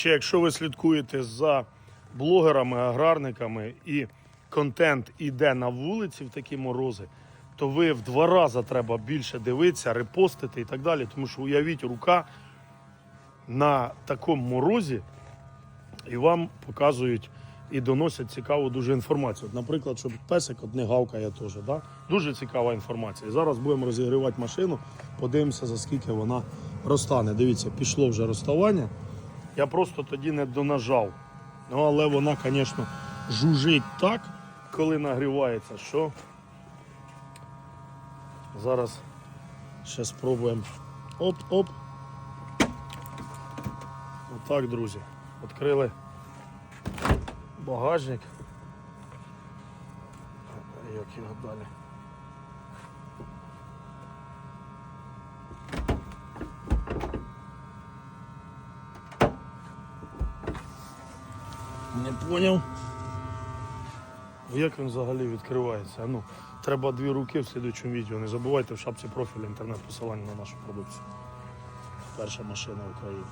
речі, якщо ви слідкуєте за блогерами, аграрниками і контент іде на вулиці в такі морози, то ви в два рази треба більше дивитися, репостити і так далі. Тому що уявіть, рука на такому морозі і вам показують і доносять цікаву дуже інформацію. Наприклад, щоб песик от не гавкає теж. Да? Дуже цікава інформація. Зараз будемо розігрівати машину, подивимося, за скільки вона розтане. Дивіться, пішло вже розставання. Я просто тоді не донажав. Ну, але вона, звісно, жужить так, коли нагрівається, що зараз ще спробуємо. Оп-оп. Отак, друзі. Відкрили багажник. Як його далі? Не поняв. Як він взагалі відкривається? Ну, треба дві руки в слідчому відео. Не забувайте в шапці профілю інтернет-посилання на нашу продукцію. Перша машина в Україні.